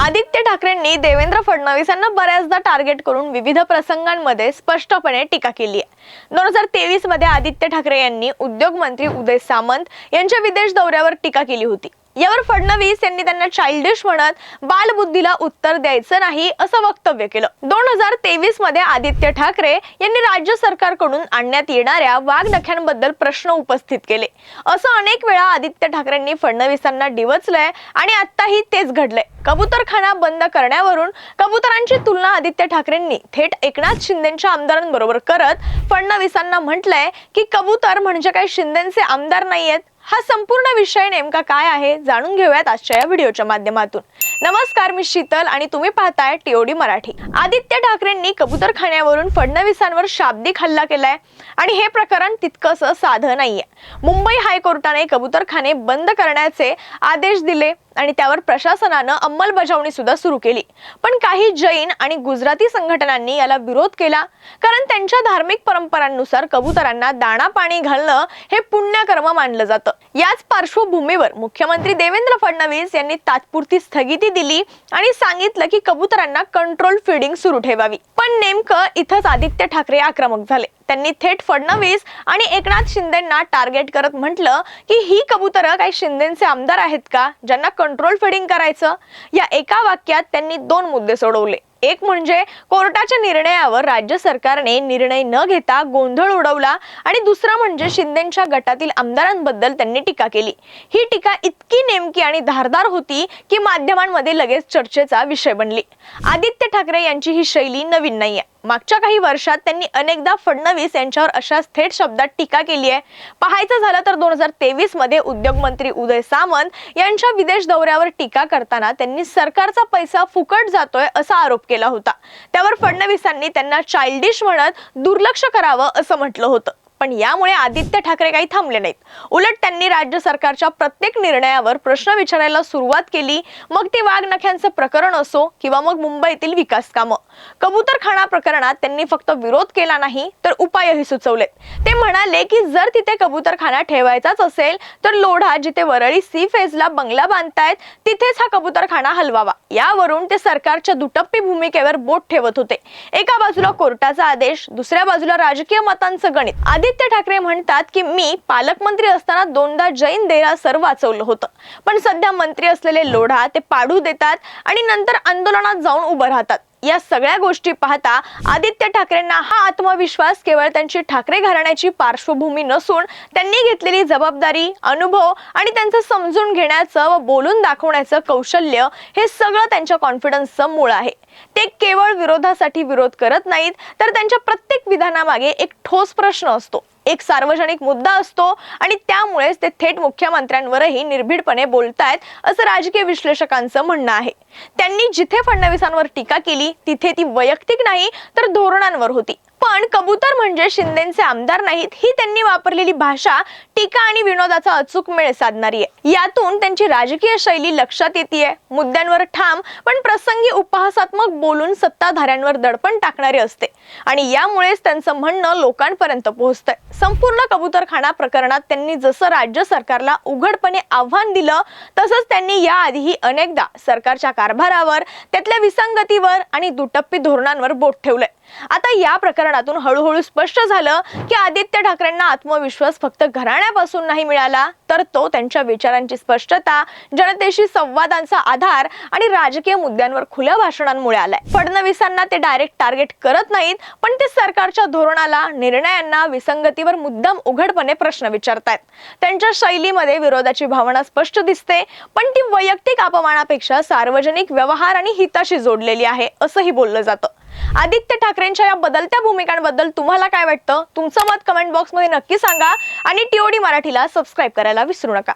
आदित्य ठाकरेंनी देवेंद्र फडणवीस यांना बऱ्याचदा टार्गेट करून विविध प्रसंगांमध्ये स्पष्टपणे टीका केली आहे. दोन हजार तेवीसमध्ये आदित्य ठाकरे यांनी उद्योग मंत्री उदय सामंत यांच्या विदेश दौऱ्यावर टीका केली होती. यावर फडणवीस यांनी त्यांना चाइल्डिश म्हणत बालबुद्धीला उत्तर द्यायचं नाही असं वक्तव्य केलं. दोन हजार तेवीसमध्ये आदित्य ठाकरे यांनी राज्य सरकारकडून आणण्यात येणाऱ्या वाघनख्यांबद्दल प्रश्न उपस्थित केले. असं अनेक वेळा आदित्य ठाकरेंनी फडणवीसांना डिवचलंय आणि आताही तेच घडलंय. कबूतरखाना बंद करण्यावरून कबुतरांची तुलना आदित्य ठाकरेंनी थेट एकनाथ शिंदेच्या आमदारांबरोबर करत फडणवीसांना म्हटलंय की कबूतर म्हणजे काही शिंदेचे आमदार नाहीयेत? हा संपूर्ण विषय नेमका काय आहे जाणून घेऊयात आजच्या या व्हिडिओच्या माध्यमातून. नमस्कार मी शीतल आणि तुम्ही पाहताय टीओडी मराठी. आदित्य ठाकरेंनी कबुतरखान्यावरून फडणवीसांवर शाब्दिक हल्ला केलाय आणि हे प्रकरण तितकंसं साधं नाहीये. मुंबई हायकोर्टाने कबुतरखाने बंद करण्याचे आदेश दिले आणि त्यावर प्रशासनानं अंमलबजावणी सुद्धा सुरू केली. पण काही जैन आणि गुजराती संघटनांनी याला विरोध केला कारण त्यांच्या धार्मिक परंपरांनुसार कबुतरांना दाणा पाणी घालणं हे पुण्यकर्म मानलं जातं. याच पार्श्वभूमीवर मुख्यमंत्री देवेंद्र फडणवीस यांनी तात्पुरती स्थगिती दिली आणि सांगितलं की कबुतरांना कंट्रोल फिडिंग सुरू ठेवावी. पण नेमकं इथंच आदित्य ठाकरे आक्रमक झाले. त्यांनी थेट फडणवीस आणि एकनाथ शिंदेना टार्गेट करत म्हटलं की ही कबुतरं काही शिंदेचे आमदार आहेत का? ज्यांना कंट्रोल फिडिंग करायचं? या एका वाक्यात त्यांनी दोन मुद्दे सोडवले. एक म्हणजे कोर्टाच्या निर्णयावर राज्य सरकारने निर्णय न घेता गोंधळ उडवला आणि दुसरं म्हणजे शिंदेच्या गटातील आमदारांबद्दल त्यांनी टीका केली. ही टीका इतकी नेमकी आणि धारदार होती की माध्यमांमध्ये लगेच चर्चेचा विषय बनली. आदित्य ठाकरे यांची ही शैली नवीन नाहीये. मागच्या काही वर्षात त्यांनी अनेकदा फडणवीस यांच्यावर अशाच थेट शब्दात टीका केली आहे. पाहायचं झालं तर दोन हजार तेवीसमध्ये उद्योग मंत्री उदय सामंत यांच्या विदेश दौऱ्यावर टीका करताना त्यांनी सरकारचा पैसा फुकट जातोय असा आरोप केला होता. त्यावर फडणवीसांनी त्यांना चाइल्डिश म्हणत दुर्लक्ष करावं असं म्हटलं होतं. पण यामुळे आदित्य ठाकरे काही थांबले नाहीत. उलट त्यांनी राज्य सरकारच्या प्रत्येक निर्णयावर प्रश्न विचारायला सुरुवात केली. मग ते वाघनख्यांचं प्रकरण असो किंवा मग मुंबईतील विकास कामं. कबूतरखाना प्रकरणात त्यांनी फक्त विरोध केला नाही तर उपायही सुचवलेत. ते म्हणाले की जर तिथे कबूतरखाना ठेवायचाच असेल तर लोढा जिथे वरळी सी फेजला बंगला बांधतायत तिथेच हा कबूतरखाना हलवावा. यावरून ते सरकारच्या दुटप्पी भूमिकेवर बोट ठेवत होते. एका बाजूला कोर्टाचा आदेश दुसऱ्या बाजूला राजकीय मतांचं गणित. आदित्य ठाकरे म्हणतात की मी पालकमंत्री असताना दोनदा जैन देरासर वाचवलं होतं. पण सध्या मंत्री असलेले लोढा ते पाडू देतात आणि नंतर आंदोलनात जाऊन उभं राहतात. या सगळ्या गोष्टी पाहता आदित्य ठाकरेंना हा आत्मविश्वास केवळ त्यांची ठाकरे घराण्याची पार्श्वभूमी नसून त्यांनी घेतलेली जबाबदारी अनुभव आणि त्यांचं समजून घेण्याचं व बोलून दाखवण्याचं कौशल्य हे सगळं त्यांच्या कॉन्फिडन्सचं मूळ आहे. ते केवळ विरोधासाठी विरोध करत नाहीत तर त्यांच्या प्रत्येक विधानामागे एक ठोस प्रश्न असतो. एक सार्वजनिक मुद्दा असतो आणि त्यामुळेच ते थेट मुख्यमंत्र्यांवरही निर्भीडपणे बोलतायत असं राजकीय विश्लेषकांचं म्हणणं आहे. त्यांनी जिथे फडणवीसांवर टीका केली तिथे ती वैयक्तिक नाही तर धोरणांवर होती. पण कबूतर म्हणजे शिंदेचे आमदार नाहीत ही त्यांनी वापरलेली भाषा टीका आणि विनोदाचा अचूक मेळ साधणारी आहे. यातून त्यांची राजकीय शैली लक्षात येते मुद्द्यांवर ठाम पण प्रसंगी उपहासात्मक बोलून सत्ताधाऱ्यांवर दडपण टाकणारे असते. आणि यामुळेच त्यांचं म्हणणं लोकांपर्यंत पोहोचतंय. संपूर्ण कबूतरखाना प्रकरणात त्यांनी जसं राज्य सरकारला उघडपणे आव्हान दिलं तसंच त्यांनी याआधीही अनेकदा सरकारच्या कारभारावर त्यातल्या विसंगतीवर आणि दुटप्पी धोरणांवर बोट ठेवलंय. आता या प्रकरणातून हळूहळू स्पष्ट झालं की आदित्य ठाकरेंना आत्मविश्वास फक्त घराण्यापासून नाही मिळाला तर तो त्यांच्या विचारांची स्पष्टता जनतेशी संवादांचा आधार आणि राजकीय मुद्द्यांवर खुल्या भाषणांमुळे आलाय. फडणवीसांना ते डायरेक्ट टार्गेट करत नाहीत पण ते सरकारच्या धोरणाला निर्णयांना विसंगतीवर मुद्दाम उघडपणे प्रश्न विचारतायत. त्यांच्या शैलीमध्ये विरोधाची भावना स्पष्ट दिसते पण ती वैयक्तिक अपमानापेक्षा सार्वजनिक व्यवहार आणि हिताशी जोडलेली आहे असंही बोललं जातं. आदित्य ठाकरेंच्या या बदलत्या भूमिकांबद्दल तुम्हाला काय वाटतं? तुमचं मत कमेंट बॉक्समध्ये नक्की सांगा. आणि टीओडी मराठीला सबस्क्राईब करायला विसरू नका.